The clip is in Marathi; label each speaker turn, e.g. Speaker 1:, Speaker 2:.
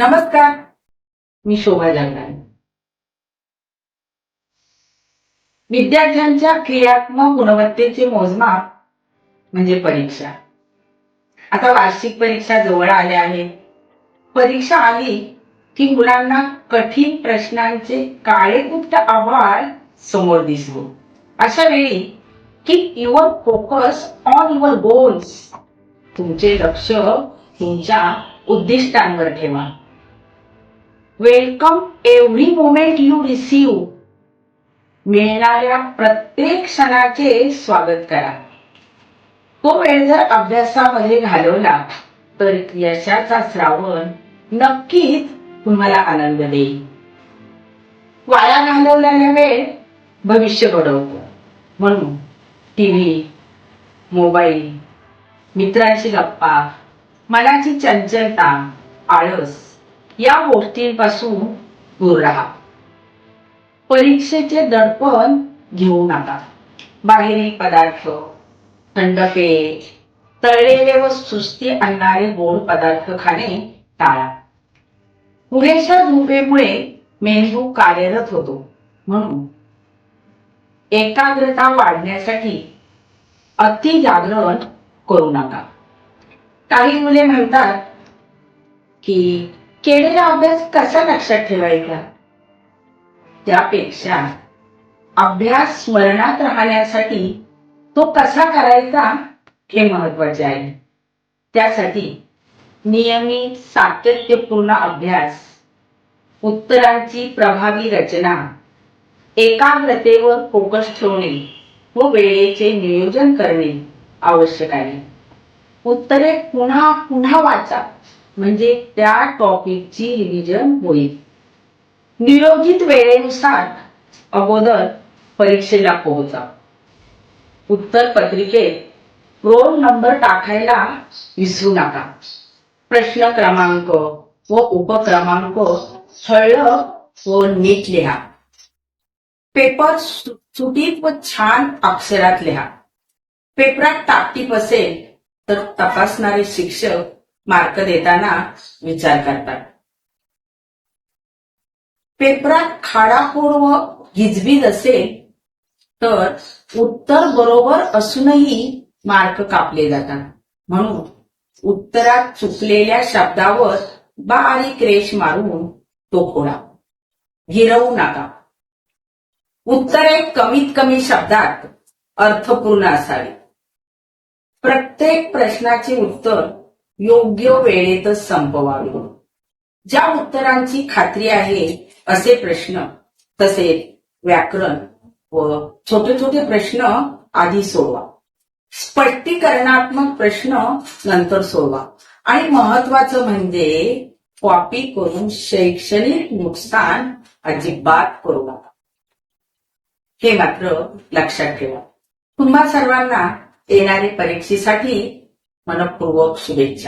Speaker 1: नमस्कार. मी शोभा जगदाळे विद्यार्थ्यांच्या क्रियात्मक गुणवत्तेचे मोजमाप म्हणजे परीक्षा. आता वार्षिक परीक्षा जवळ आल्या आहेत. परीक्षा आली की मुलांना कठीण प्रश्नांचे काळेगुप्त आव्हान समोर दिसतो अशा वेळी keep your focus on your goals तुमचे लक्ष तुमच्या उद्दिष्टांवर ठेवा. Welcome every moment you receive मिळणाऱ्या प्रत्येक क्षणाचे स्वागत करा. तो वेळ जर अभ्यासामध्ये घालवला तर यशाचा श्रावण नक्कीच तुम्हाला आनंद देईल. वाया घालवलेला वेळ भविष्य घडवतो. म्हणून टीव्ही मोबाईल मित्रांशी गप्पा मनाची चंचलता आळस या गोष्टींपासून दूर राहा. परीक्षेचे दडपण घेऊ नका. बाहेरील पदार्थ थंड पेय तळलेले व सुस्ती आणणारे गोड पदार्थ खाणे टाळा. पुरेशा झोपेमुळे मेंदू कार्यरत होतो म्हणून एकाग्रता वाढण्यासाठी अति जागरण करू नका. काही मुले म्हणतात की केलेला अभ्यास कसा लक्षात ठेवायचा? त्यापेक्षा अभ्यास स्मरणात राहण्यासाठी तो कसा करायचा हे महत्त्वाचे आहे. त्यासाठी नियमित सातत्यपूर्ण अभ्यास उत्तरांची प्रभावी रचना एकाग्रतेवर फोकस ठेवणे व वेळेचे नियोजन करणे आवश्यक आहे. उत्तरे पुन्हा पुन्हा वाचा. म्हणजे त्या टॉपिकची रिव्हिजन होईल. नियोजित वेळेनुसार अगोदर परीक्षेला पोहोचा. उत्तर पत्रिकेत रोल नंबर टाकायला विसरू नका. प्रश्न क्रमांक व उपक्रमांक ठळक व नीट लिहा. पेपर सु- सुटीत व छान अक्षरात लिहा. पेपरात ताकतीप असेल तर तपासणारे शिक्षक मार्क देताना विचार करतात. पेपरात खाडाखोड व गिजबीज असेल तर उत्तर बरोबर असूनही मार्क कापले जातात. म्हणून उत्तरात चुकलेल्या शब्दावर बारीक रेष मारून तो खोडा गिरवू नका. उत्तरे कमीत कमी शब्दात अर्थपूर्ण असावी. प्रत्येक प्रश्नाचे उत्तर योग्य वेळेतच संपवावे. ज्या उत्तरांची खात्री आहे असे प्रश्न तसेच व्याकरण व छोटे छोटे प्रश्न आधी सोडवा. स्पष्टीकरणात्मक प्रश्न नंतर सोडवा. आणि महत्वाचं म्हणजे कॉपी करून शैक्षणिक नुकसान अजिबात करू नका. हे मात्र लक्षात ठेवा. तुम्हा सर्वांना येणाऱ्या परीक्षेसाठी മനഃപൂർവം ശുഭേച്ഛ.